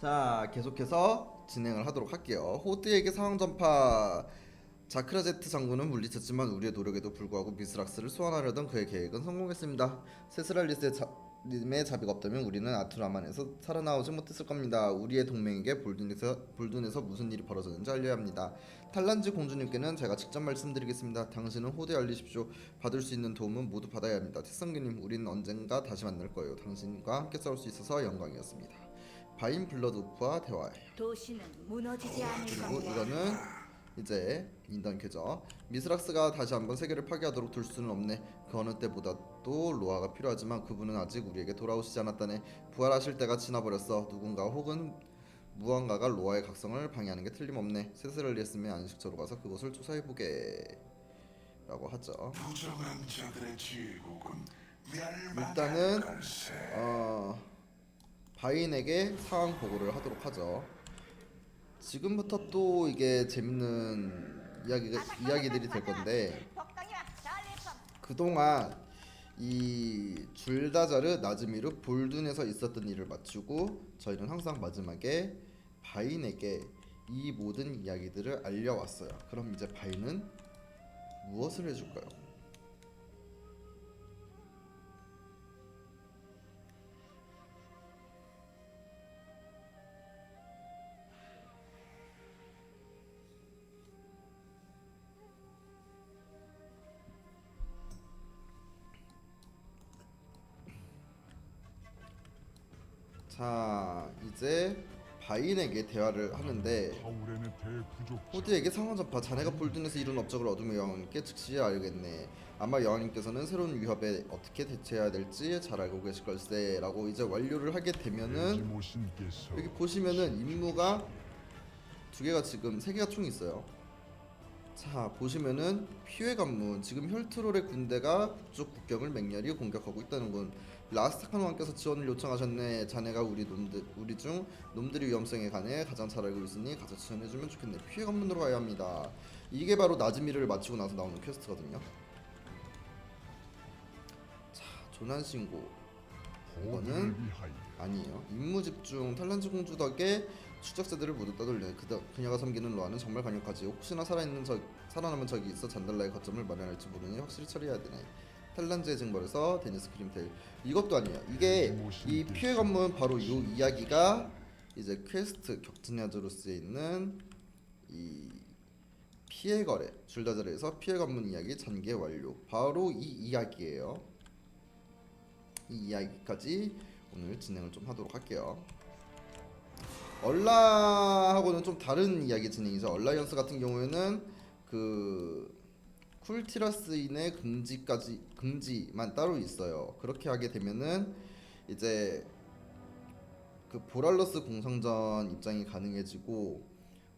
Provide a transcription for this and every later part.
자 계속해서 진행을 하도록 할게요. 호드에게 상황 전파. 자크라제트 장군은 물리쳤지만 우리의 노력에도 불구하고 미스락스를 소환하려던 그의 계획은 성공했습니다. 세스랄리스의 자, 님의 자비가 없다면 우리는 아투라만에서 살아나오지 못했을 겁니다. 우리의 동맹에게 볼둔에서 볼둔에서 무슨 일이 벌어졌는지 알려야 합니다. 탈란지 공주님께는 제가 직접 말씀드리겠습니다. 당신은 호드에 알리십시오. 받을 수 있는 도움은 모두 받아야 합니다. 태성기님, 우리는 언젠가 다시 만날 거예요. 당신과 함께 싸울 수 있어서 영광이었습니다. 바인 블러드 우프와 대화해요. 도시는 무너지지 않을 그리고 겁니다. 이거는 이제 인던캐죠. 미스락스가 다시 한번 세계를 파괴하도록 둘 수는 없네. 그 어느 때보다도 로아가 필요하지만 그분은 아직 우리에게 돌아오시지 않았다네. 부활하실 때가 지나버렸어. 누군가 혹은 무언가가 로아의 각성을 방해하는 게 틀림없네. 세스를 했으면 안식처로 가서 그것을 조사해보게. 라고 하죠. 부정한 자들의 지국은 일단은 멸망할 걸세. 어, 바인에게 상황 보고를 하도록 하죠. 지금부터 또 이게 재밌는 이야기가 이야기들이 될 건데 그동안 이 줄다자르 나즈미르 볼둔에서 있었던 일을 맞추고 저희는 항상 마지막에 바인에게 이 모든 이야기들을 알려왔어요. 그럼 이제 바인은 무엇을 해줄까요? 자 이제 바인에게 대화를 하는데 호드에게 상황 전파 자네가 볼둔에서 이룬 업적을 얻으며 여왕님께 즉시 알겠네. 아마 여왕님께서는 새로운 위협에 어떻게 대처해야 될지 잘 알고 계실 걸세 라고 이제 완료를 하게 되면은 여기 보시면은 임무가 두 개가 지금 세 개가 총 있어요 자 보시면은 피해 관문. 지금 혈트롤의 군대가 북쪽 국경을 맹렬히 공격하고 있다는 군 라스타칸 왕께서 지원을 요청하셨네. 자네가 우리 놈들 우리 중 놈들의 위험성에 관해 가장 잘 알고 있으니 가서 지원해주면 좋겠네. 피해 관문으로 가야 합니다. 이게 바로 나즈미를 마치고 나서 나오는 퀘스트거든요. 자 조난 신고. 호드를 이거는 아니에요. 임무 집중 탈란지 공주 덕에 추적자들을 모두 떠돌려 그다 그녀가 섬기는 로아는 정말 강력하지. 혹시나 살아있는 적 살아남은 적이 있어 잔달라의 거점을 마련할지 모르니 확실히 처리해야 되네. 탈란지의 징벌에서 데니스 크림테일 이것도 아니에요. 이게 이 피해 관문 바로 이 이야기가 이제 퀘스트 격진야드로스에 있는 이 피해 거래 줄다자리에서 피해 관문 이야기 전개 완료. 바로 이 이야기예요. 이 이야기까지 오늘 진행을 좀 하도록 할게요. 얼라하고는 좀 다른 이야기 진행이죠. 얼라이언스 같은 경우에는 그 쿨티라스인의 금지까지 금지만 따로 있어요. 그렇게 하게 되면은 이제 그 보랄러스 공성전 입장이 가능해지고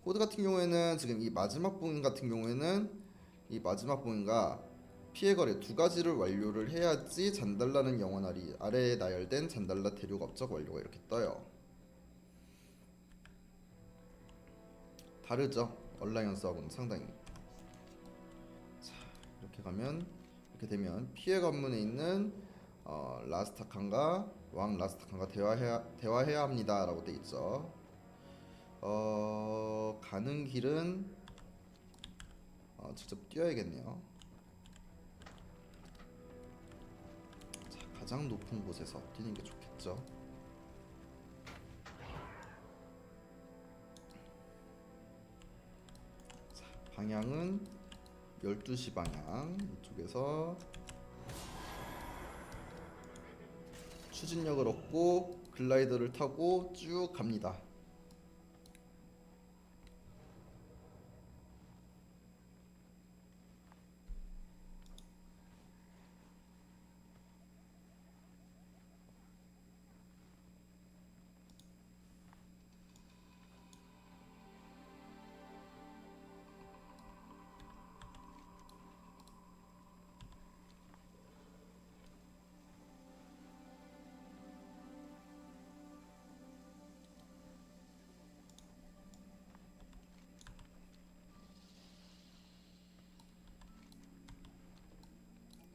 호드 같은 경우에는 지금 이 마지막 봉인 같은 경우에는 이 마지막 봉인가 피해 거래 두 가지를 완료를 해야지 잔달라는 영원 아리 아래에 나열된 잔달라 대륙 업적 완료가 이렇게 떠요. 다르죠? 얼라이언스하고는 상당히. 자 이렇게 가면 이렇게 되면 피해 관문에 있는 어, 라스타칸과 왕 라스타칸과 대화해야 대화해야 합니다 라고 돼 있죠. 어 가는 길은 어, 직접 뛰어야겠네요. 자, 가장 높은 곳에서 뛰는 게 좋겠죠. 방향은 12시 방향 이쪽에서 추진력을 얻고 글라이더를 타고 쭉 갑니다.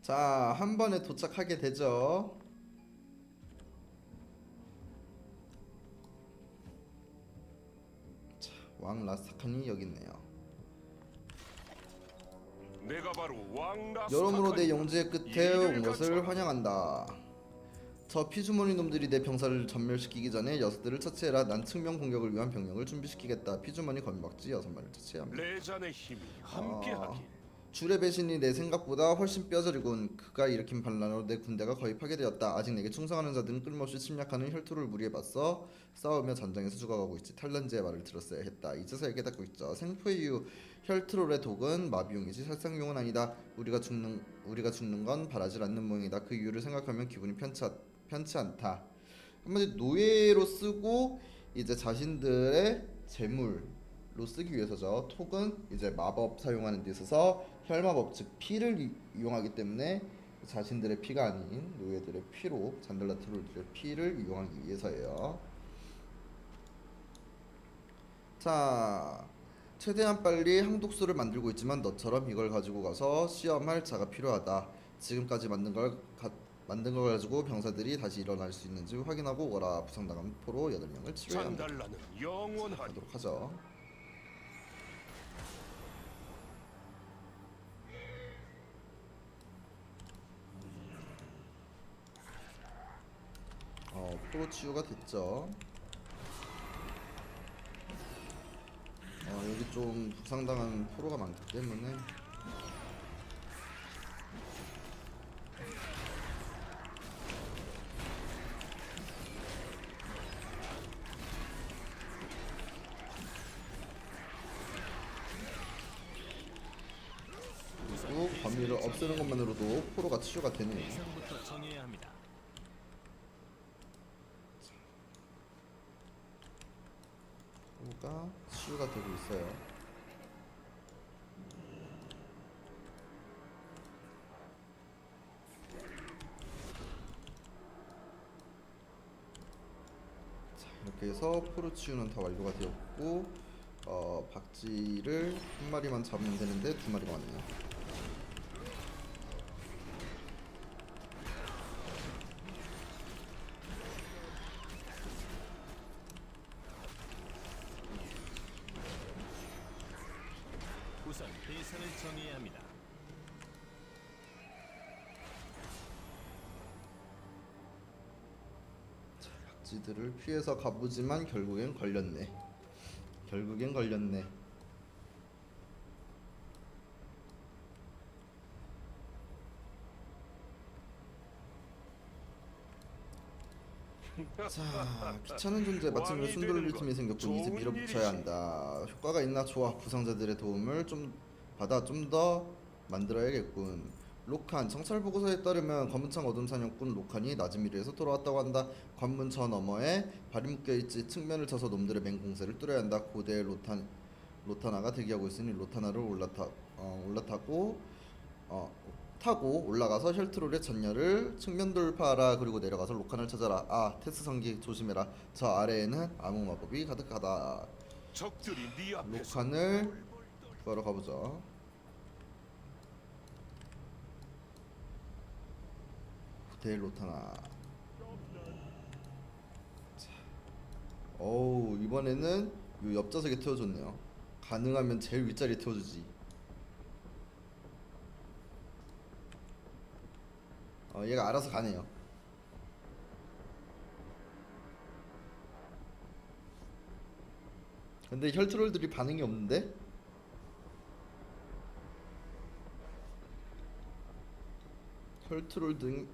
자, 한 번에 도착하게 되죠. 왕 라스타칸이 여기 있네요. 내가 바로 왕라 여러모로 내 영지의 끝에 온 것을 환영한다. 저 피주머니 놈들이 내 병사를 전멸시키기 전에 녀석들을 처치해라. 난 측면 공격을 위한 병력을 준비시키겠다. 피주머니 건박지 여섯 마리를 처치해야 합니다. 레잔의 힘이 함께하길 줄의 배신이 내 생각보다 훨씬 뼈저리군. 그가 일으킨 반란으로 내 군대가 거의 파괴되었다. 아직 내게 충성하는 자들은 끊임없이 침략하는 혈투를 무리해봤어. 싸우며 전장에서 죽어가고 있지. 탈란지의 말을 들었어야 했다. 이제서야 깨닫고 있죠. 생포의 이유 혈트롤의 독은 마비용이지 살상용은 아니다. 우리가 죽는 우리가 죽는 건 바라질 않는 모양이다. 그 이유를 생각하면 기분이 편치, 않- 편치 않다. 한마디 노예로 쓰고 이제 자신들의 재물로 쓰기 위해서죠. 톡은 이제 마법 사용하는 데 있어서 혈마법 즉 피를 이- 이용하기 때문에 자신들의 피가 아닌 노예들의 피로 잔들라트롤들의 피를 이용하기 위해서예요. 자, 최대한 빨리 항독수를 만들고 있지만 너처럼 이걸 가지고 가서 시험할 자가 필요하다. 지금까지 만든 걸 가, 만든 걸 가지고 병사들이 다시 일어날 수 있는지 확인하고 오라. 부상당한 포로 8명을 치료해야 합니다. 잔달라는 영원하리 하도록 하죠. 어, 프로 치유가 됐죠. 어, 여기 좀 부상당한 프로가 많기 때문에 그리고 범위를 없애는 것만으로도 프로가 치유가 되네요. 프로가 치유가 되고 있어요. 자, 이렇게 해서 프로 치유는 다 완료가 되었고 어, 박쥐를 한 마리만 잡으면 되는데 두 마리가 왔네요. 우선 대상을 정해야 합니다. 박쥐들을 피해서 가보지만 결국엔 걸렸네. 결국엔 걸렸네. 자, 귀찮은 존재 마침내 순돌릴 틈이 건 생겼군. 이제 밀어붙여야. 한다. 효과가 있나? 좋아. 부상자들의 도움을 좀 받아 좀 더 만들어야겠군. 로칸 정찰 보고서에 따르면 검은창 어둠 사냥꾼 로칸이 낮은 미래에서 돌아왔다고 한다. 관문 저 너머에 발이 묶여 있지 측면을 쳐서 놈들의 맹공세를 뚫어야 한다. 고대 로탄 로타나가 대기하고 있으니 로타나를 올라타 어, 올라타고 어, 타고 올라가서 혈트롤의 전열을 측면 돌파하라. 그리고 내려가서 로칸을 찾아라. 아 테스 성기 조심해라. 저 아래에는 암흑 마법이 가득하다. 적들이 네 앞에서 로칸을 구하러 가보죠. 후대일 로타나. 자, 어우 이번에는 요 옆좌석에 태워줬네요. 가능하면 제일 윗자리에 태워주지 얘가 알아서 가네요 근데 혈트롤들이 반응이 없는데? 혈트롤 등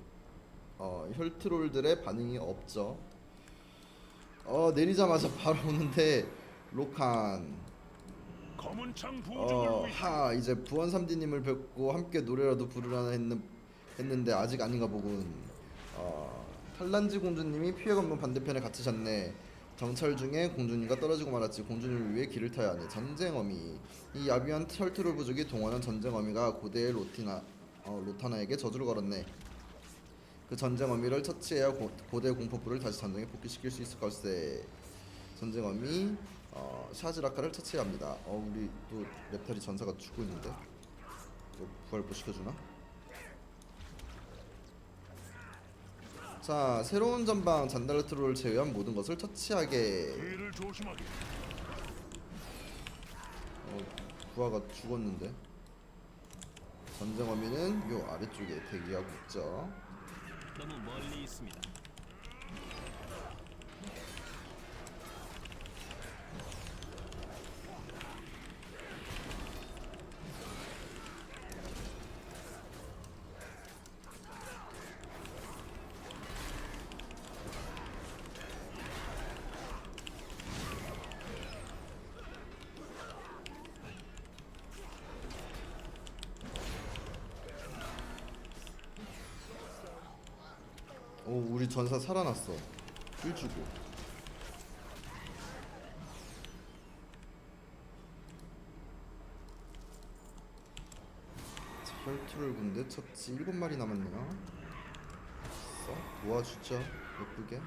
어, 혈트롤들의 반응이 없죠. 어 내리자마자 바로 오는데 로칸 어, 하 이제 부원 삼디님을 뵙고 함께 노래라도 부르려나 했는, 했는데 아직 아닌가 보군. 어, 탈란지 공주님이 피해 없는 반대편에 갇히셨네. 정찰 중에 공주님과 떨어지고 말았지. 공주님을 위해 길을 타야 하네. 전쟁 어미. 이 야비한 털트롤 부족이 동원한 전쟁 어미가 고대의 로티나 어, 로타나에게 저주를 걸었네. 그 전쟁 어미를 처치해야 고, 고대 공포부를 다시 전쟁에 복귀시킬 수 있을 걸세. 전쟁 어미 어, 샤즈라카를 처치해야 합니다. 어 우리 또 랩탈이 전사가 죽고 있는데 부활 못 시켜주나? 자 새로운 전방 잔달트롤을 제외한 모든 것을 뒤를 조심하게. 어, 부하가 죽었는데? 전쟁 어미는 요 아래쪽에 대기하고 있죠. 너무 멀리 있습니다. 오 우리 전사 살아났어. 힐 주고. 자, 혈투를 군대 쳤지 일곱 마리 남았네요. 써 도와주죠 예쁘게.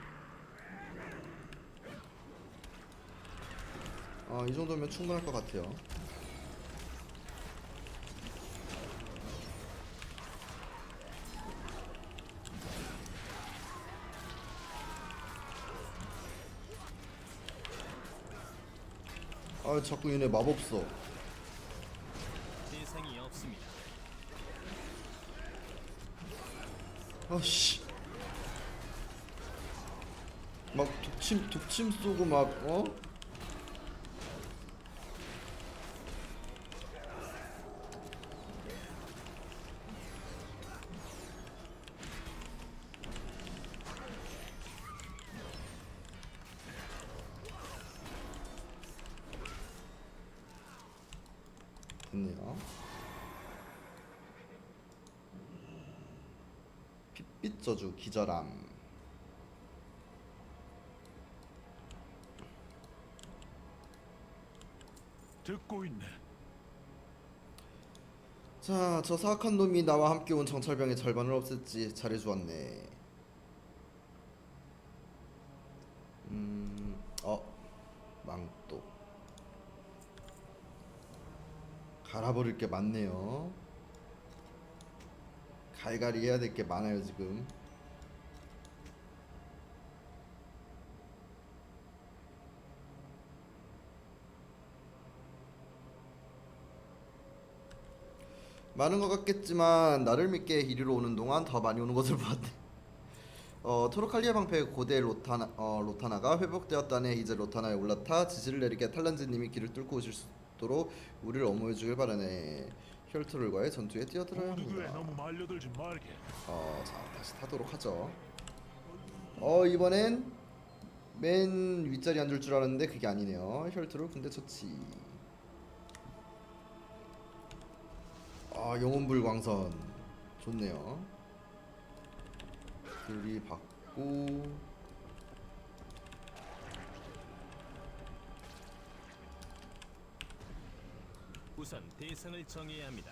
아이 정도면 충분할 것 같아요 아 자꾸 얘네 마법 써 대상이 없습니다. 아씨 막 독침 독침 쏘고 막 어? 됐네요. 핏빛 저주 기절함. 듣고 있네. 자, 저 사악한 놈이 나와 함께 온 정찰병의 절반을 없앴지. 잘해 주었네. 음, 어, 망토. 갈아버릴 게 많네요. 갈갈이 해야 될 게 많아요 지금. 많은 것 같겠지만 나를 믿게 이리로 오는 동안 더 많이 오는 것을 보았네. 어, 토로칼리아 방패 고대 로타나, 어, 로타나가 회복되었다네. 이제 로타나에 올라타 지지를 내리게 탈란즈님이 길을 뚫고 오실 수 있도록 우리를 엄호해 주길 바라네. 혈투를과의 전투에 뛰어들어야 모두에 합니다. 너무 말려들지 말게. 어, 자 다시 타도록 하죠. 어 이번엔 맨 윗자리 앉을 줄 알았는데 그게 아니네요. 혈투를 군대 처치. 아 영혼불 광선 좋네요. 들이받고 우선 대상을 정해야 합니다.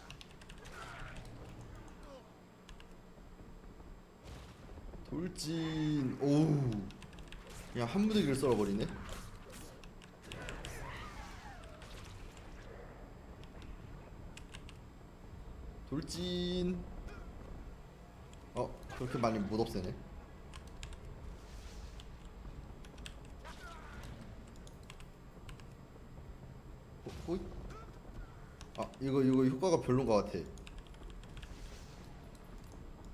돌진 오우 그냥 한 무대기를 썰어버리네. 돌진 어 그렇게 많이 못 없애네. 호, 호잇. 아 이거 이거 효과가 별론 것 같아.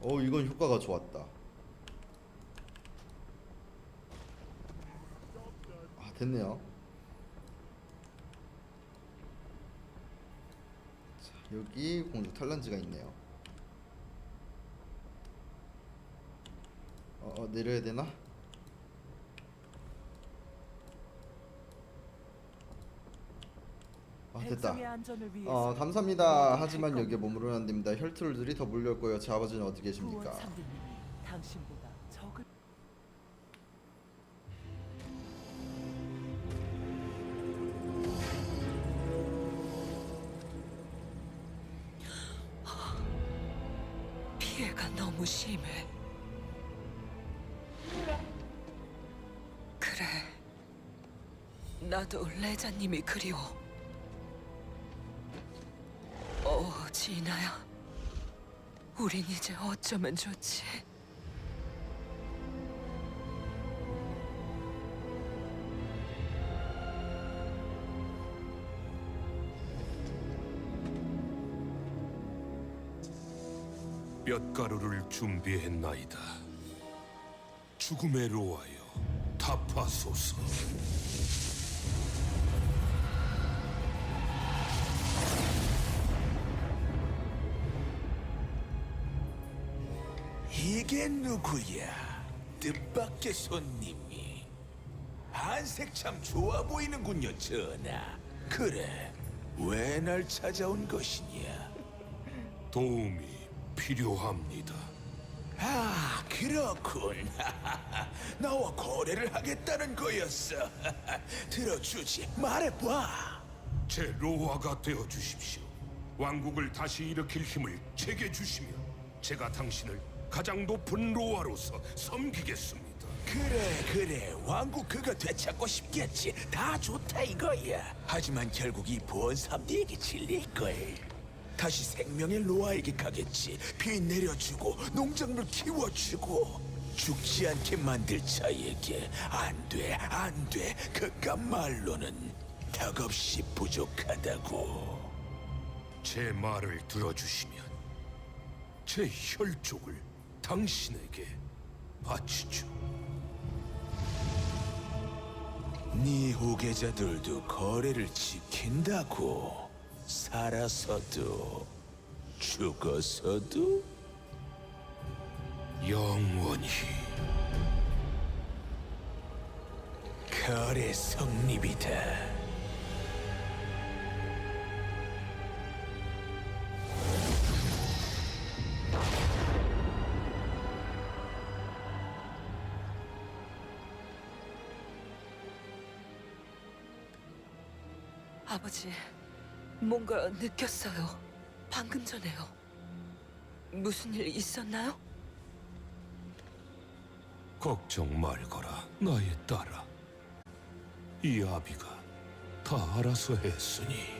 어 이건 효과가 좋았다. 아 됐네요. 자 여기 공주 탈란지가 있네요. 어, 어 내려야 되나? 아 됐다. 어 감사합니다. 하지만 여기에 머무르면 안 됩니다. 혈트롤들이 더 몰려올 거예요. 제 아버지는 어디 계십니까? 당신보다 적을 피해가 너무 심해. 그래. 나도 레자님이 그리워. 지나야 우린 이제 어쩌면 좋지? 몇 가루를 준비했나이다. 죽음에 로하여 타파소서. 이게 누구야? 뜻밖의 손님이. 한색 참 좋아 보이는군요, 전하. 그래, 왜 날 찾아온 것이냐? 도움이 필요합니다. 아, 그렇군. 나와 거래를 하겠다는 거였어. 들어주지, 말해봐. 제 로하가 되어 주십시오. 왕국을 다시 일으킬 힘을 제게 주시며 제가 당신을 가장 높은 로하로서 섬기겠습니다. 그래, 그래. 왕국 그거 되찾고 싶겠지. 다 좋다 이거야. 하지만 결국 이 보은삼 네게 질릴걸. 다시 생명의 로아에게 가겠지. 비 내려주고 농작물 키워주고 죽지 않게 만들 자에게 안 돼, 안 돼. 그깟 말로는 턱없이 부족하다고. 제 말을 들어주시면 제 혈족을 당신에게 바치죠. 네 후계자들도 거래를 지킨다고. 살아서도 죽어서도 영원히 거래 성립이다. 아버지, 뭔가 느꼈어요. 방금 전에요. 무슨 일 있었나요? 걱정 말거라, 나의 딸아. 이 아비가 다 알아서 했으니